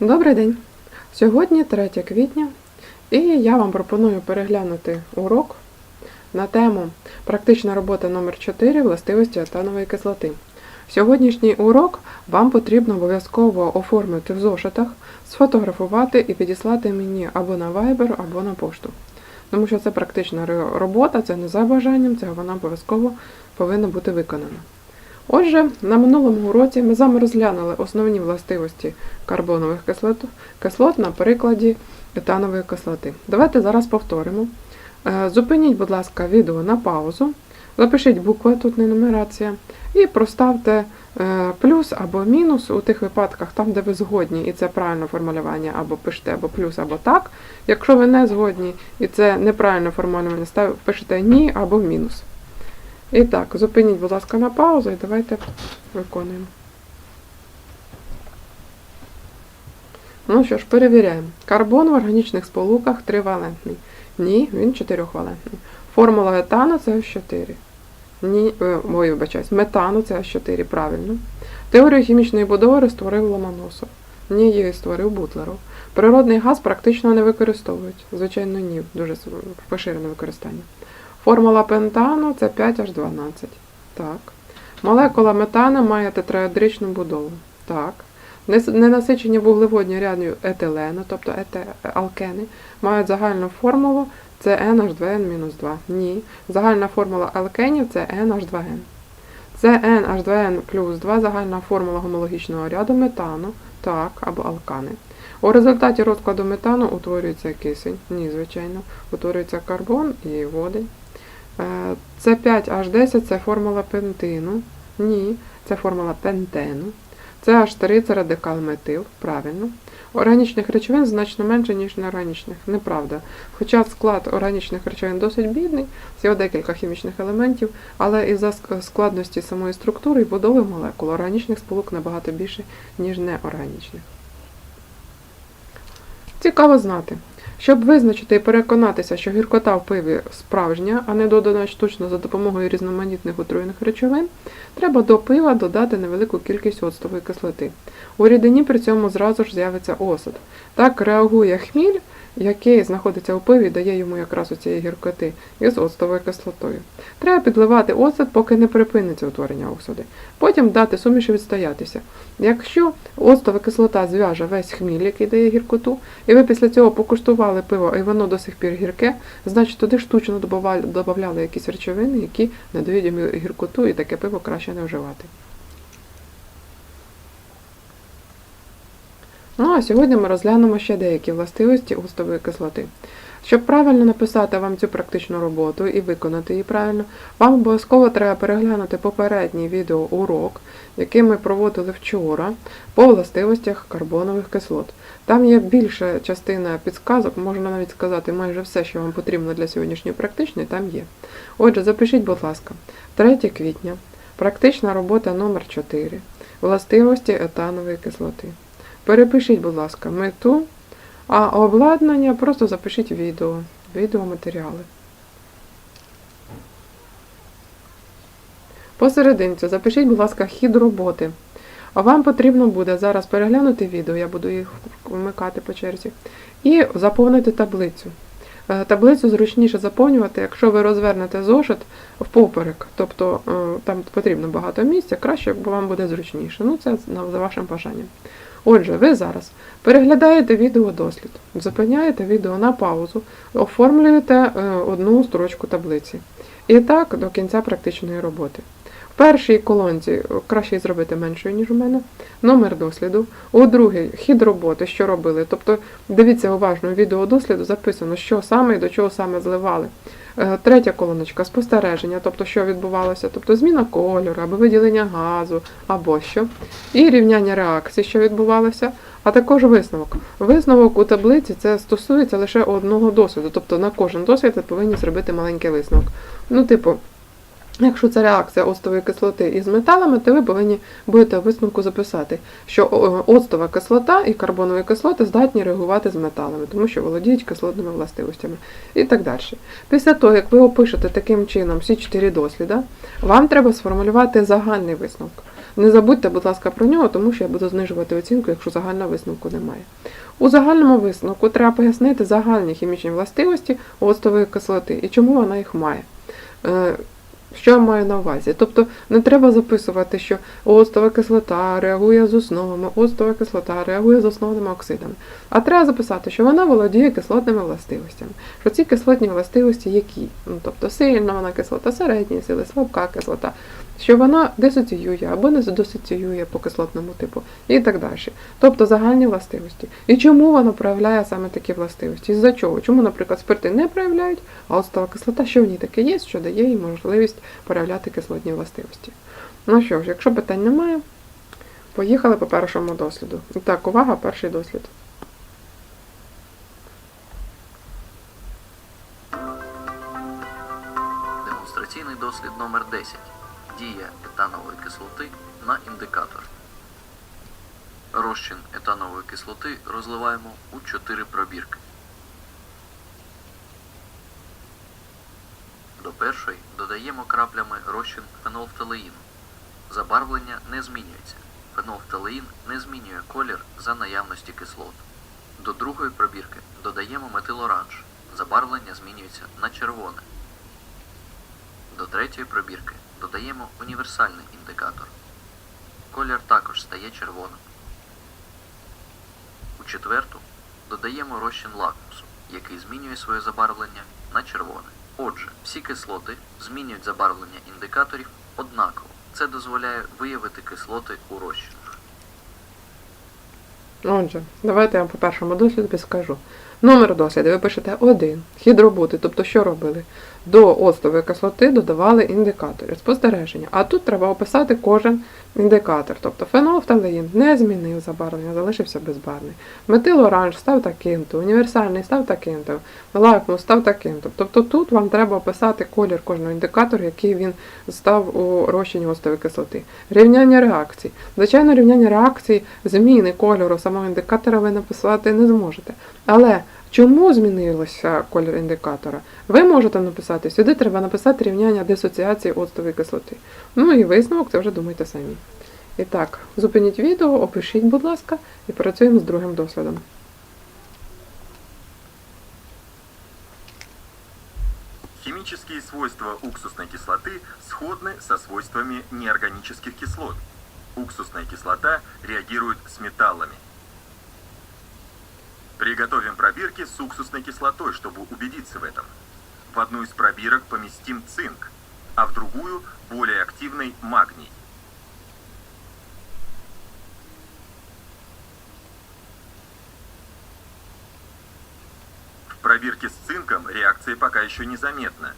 Добрий день! Сьогодні 3 квітня, і я вам пропоную переглянути урок на тему Практична робота номер 4 властивості етанової кислоти. Сьогоднішній урок вам потрібно обов'язково оформити в зошитах, сфотографувати і підіслати мені або на Viber, або на пошту. Тому що це практична робота, це не за бажанням, це вона обов'язково повинна бути виконана. Отже, на минулому уроці ми з вами розглянули основні властивості карбонових кислот, кислот на прикладі етанової кислоти. Давайте зараз повторимо. Е, Зупиніть, будь ласка, відео на паузу, запишіть букви, тут не нумерація, і проставте е, плюс або мінус у тих випадках, там, де ви згодні, і це правильне формулювання, або пишете або плюс, або так. Якщо ви не згодні і це неправильне формулювання, пишете ні або мінус. І так, зупиніть, будь ласка, на паузу і давайте виконуємо. Ну що ж, перевіряємо. Карбон в органічних сполуках тривалентний. Ні, він чотирьохвалентний. Формула етану це H4. Ні, е, ой, вибачаюсь, метану це H4, правильно. Теорію хімічної будови створив Ломоносов. Ні, її створив Бутлеров. Природний газ практично не використовують. Звичайно, ні, дуже поширене використання. Формула пентану це 5H12. Так. Молекула метана має тетраедричну будову. Так. Ненасичені вуглеводні рядні етилену, тобто ете, алкени, мають загальну формулу це NH2N-2. Ні. Загальна формула алкенів це NH2N. Це NH2N плюс 2 загальна формула гомологічного ряду метану, так, або алкани. У результаті розкладу метану утворюється кисень. Ні, звичайно, утворюється карбон і водень. Е, Це 5H10 це формула пентину. Ні, це формула пентену. Це H3 це радикал метил, правильно. Органічних речовин значно менше, ніж неорганічних. Неправда. Хоча склад органічних речовин досить бідний, всього декілька хімічних елементів, але із-за складності самої структури і будови молекул органічних сполук набагато більше, ніж неорганічних. Цікаво знати. Щоб визначити і переконатися, що гіркота в пиві справжня, а не додана штучно за допомогою різноманітних отруєних речовин, треба до пива додати невелику кількість оцтової кислоти. У рідині при цьому зразу ж з'явиться осад. Так реагує хміль, який знаходиться у пиві, дає йому якраз оцієї гіркоти із оцтовою кислотою. Треба підливати оцет, поки не припиниться утворення оксиди. Потім дати суміші відстоятися. Якщо оцтова кислота зв'яже весь хміль, який дає гіркоту, і ви після цього покуштували пиво, і воно до сих пір гірке, значить туди штучно додавали якісь речовини, які не дають йому гіркоту, і таке пиво краще не вживати. Ну а сьогодні ми розглянемо ще деякі властивості оцтової кислоти. Щоб правильно написати вам цю практичну роботу і виконати її правильно, вам обов'язково треба переглянути попередній відеоурок, який ми проводили вчора по властивостях карбонових кислот. Там є більша частина підсказок, можна навіть сказати, майже все, що вам потрібно для сьогоднішньої практичної, там є. Отже, запишіть, будь ласка, 3 квітня, практична робота номер 4 властивості етанової кислоти. Перепишіть, будь ласка, мету, а обладнання просто запишіть відео, відеоматеріали. Посерединці запишіть, будь ласка, хід роботи. А вам потрібно буде зараз переглянути відео, я буду їх вмикати по черзі, і заповнити таблицю. Е, Таблицю зручніше заповнювати, якщо ви розвернете зошит впоперек, тобто е, там потрібно багато місця, краще, вам буде зручніше. Ну, це за вашим бажанням. Отже, ви зараз переглядаєте відеодослід, зупиняєте відео на паузу, оформлюєте е, одну строчку таблиці. І так до кінця практичної роботи. В першій колонці е, краще зробити меншою, ніж у мене, номер досліду. У другій хід роботи, що робили. Тобто дивіться уважно, у відеодосліду записано, що саме і до чого саме зливали. Е, Третя колоночка спостереження, тобто що відбувалося, тобто зміна кольору, або виділення газу, або що. І рівняння реакцій, що відбувалося, а також висновок. Висновок у таблиці це стосується лише одного досвіду, тобто на кожен досвід ви повинні зробити маленький висновок. Ну, типу, Якщо це реакція оцтової кислоти із металами, то ви повинні будете в висновку записати, що о, оцтова кислота і карбонові кислоти здатні реагувати з металами, тому що володіють кислотними властивостями і так далі. Після того, як ви опишете таким чином всі чотири досліда, вам треба сформулювати загальний висновок. Не забудьте, будь ласка, про нього, тому що я буду знижувати оцінку, якщо загального висновку немає. У загальному висновку треба пояснити загальні хімічні властивості оцтової кислоти і чому вона їх має. Що я маю на увазі? Тобто не треба записувати, що остова кислота реагує з основами, остова кислота реагує з основними оксидами. А треба записати, що вона володіє кислотними властивостями. Що ці кислотні властивості які? Ну, тобто сильна вона кислота, середньої сили, слабка кислота, що вона дисоціює або не дисоціює по кислотному типу і так далі. Тобто загальні властивості. І чому вона проявляє саме такі властивості? З-за чого? Чому, наприклад, спирти не проявляють, а оцтова кислота, що в ній таке є, що дає їй можливість проявляти кислотні властивості. Ну що ж, якщо питань немає, поїхали по першому досліду. Так, увага, перший дослід. Демонстраційний дослід номер 10. Дія етанової кислоти на індикатор. Розчин етанової кислоти розливаємо у 4 пробірки. До першої додаємо краплями розчин фенолфталеїну. Забарвлення не змінюється. Фенолфталеїн не змінює колір за наявності кислот. До другої пробірки додаємо метилоранж. Забарвлення змінюється на червоне. До третьої пробірки додаємо універсальний індикатор. Колір також стає червоним. У четверту додаємо розчин лакмусу, який змінює своє забарвлення на червоне. Отже, всі кислоти змінюють забарвлення індикаторів однаково. Це дозволяє виявити кислоти у розчинах. Отже, давайте я по першому досліду скажу. Номер досліду ви пишете 1. Хід роботи, тобто що робили? До оцтової кислоти додавали індикатори, спостереження. А тут треба описати кожен індикатор. Тобто фенолфталеїн не змінив забарвлення, залишився безбарвний. Метилоранж став таким-то, універсальний став таким-то, лакмус став таким-то. Тобто тут вам треба описати колір кожного індикатора, який він став у розчині оцтової кислоти. Рівняння реакцій. Звичайно, рівняння реакцій, зміни кольору самого індикатора ви написати не зможете. Але чому змінилося колір індикатора? Ви можете написати, сюди треба написати рівняння дисоціації оцтової кислоти. Ну і висновок, це вже думайте самі. І так, зупиніть відео, опишіть, будь ласка, і працюємо з другим дослідом. Химические свойства уксусной кислоты сходны со свойствами неорганических кислот. Уксусная кислота реагирует с металлами. Приготовим пробирки с уксусной кислотой, чтобы убедиться в этом. В одну из пробирок поместим цинк, а в другую более активный магний. В пробирке с цинком реакция пока еще незаметна.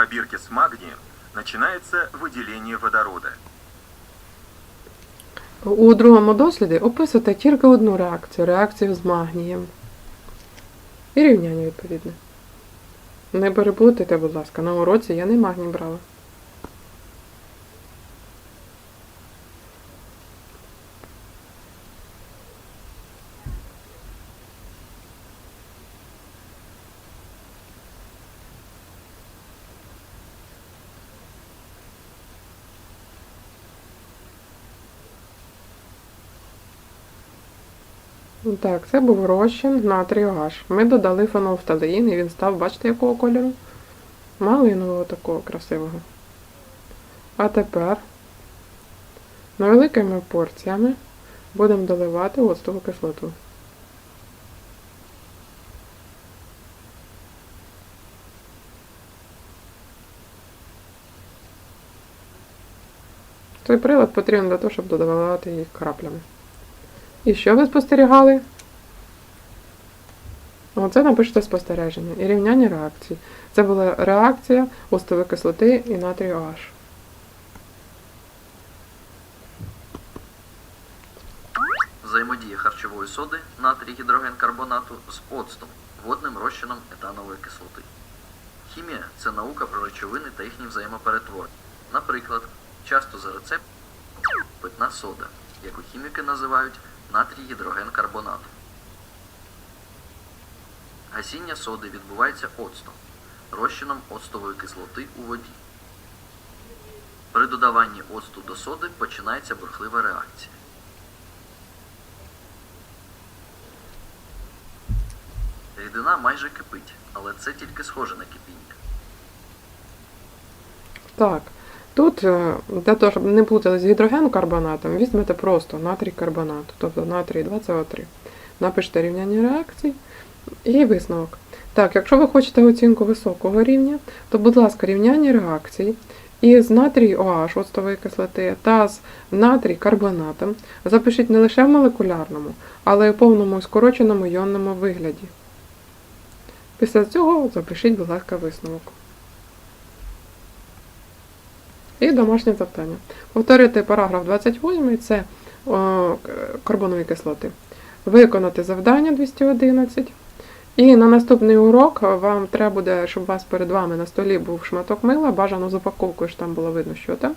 В пробирке с магнием начинается выделение водорода. У другому досліді описуйте тільки одну реакцію реакцію з магнієм. І рівняння відповідне. Не переплутайте, будь ласка, на уроці я не магній брала. Так, це був розчин натрію H. Ми додали фенолфталеїн і він став, бачите, якого кольору? Малинового такого красивого. А тепер невеликими порціями будемо доливати оцтову кислоту. Цей прилад потрібен для того, щоб додавати їх краплями. І що ви спостерігали? Оце напишете спостереження і рівняння реакцій. Це була реакція оцтової кислоти і натрію H. Взаємодія харчової соди натрій гідрогенкарбонату з оцтом, водним розчином етанової кислоти. Хімія це наука про речовини та їхні взаємоперетворення. Наприклад, часто за рецептом питна сода, яку хіміки називають натрій гідроген карбонату. Гасіння соди відбувається оцтом, розчином оцтової кислоти у воді. При додаванні оцту до соди починається бурхлива реакція. Рідина майже кипить, але це тільки схоже на кипіння. Так. Тут е, для того, щоб не плутали з гідрогенкарбонатом, візьмете просто натрій карбонат, тобто натрій 2СО3. Напишете рівняння реакцій і висновок. Так, якщо ви хочете оцінку високого рівня, то, будь ласка, рівняння реакцій із натрій OH оцтової кислоти та з натрій карбонатом запишіть не лише в молекулярному, але й у повному скороченому іонному вигляді. Після цього запишіть, будь ласка, висновок. І домашнє завдання. Повторити параграф 28, це о, карбонові кислоти. Виконати завдання 211. І на наступний урок вам треба буде, щоб у вас перед вами на столі був шматок мила, бажано з упаковкою, щоб там було видно, що там.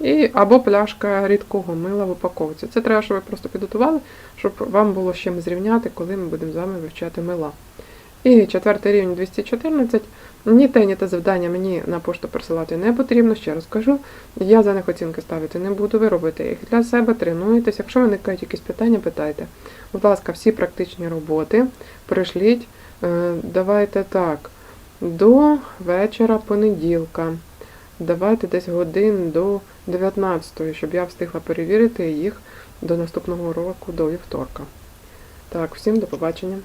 І, або пляшка рідкого мила в упаковці. Це треба, щоб ви просто підготували, щоб вам було з чим зрівняти, коли ми будемо з вами вивчати мила. І четвертий рівень 214. Ні те, ні те завдання мені на пошту присилати не потрібно, ще раз кажу. Я за них оцінки ставити не буду, ви робите їх для себе, тренуєтесь. Якщо виникають якісь питання, питайте. Будь ласка, всі практичні роботи пришліть. Е, Давайте так, до вечора понеділка. Давайте десь годин до 19, щоб я встигла перевірити їх до наступного року, до вівторка. Так, всім до побачення.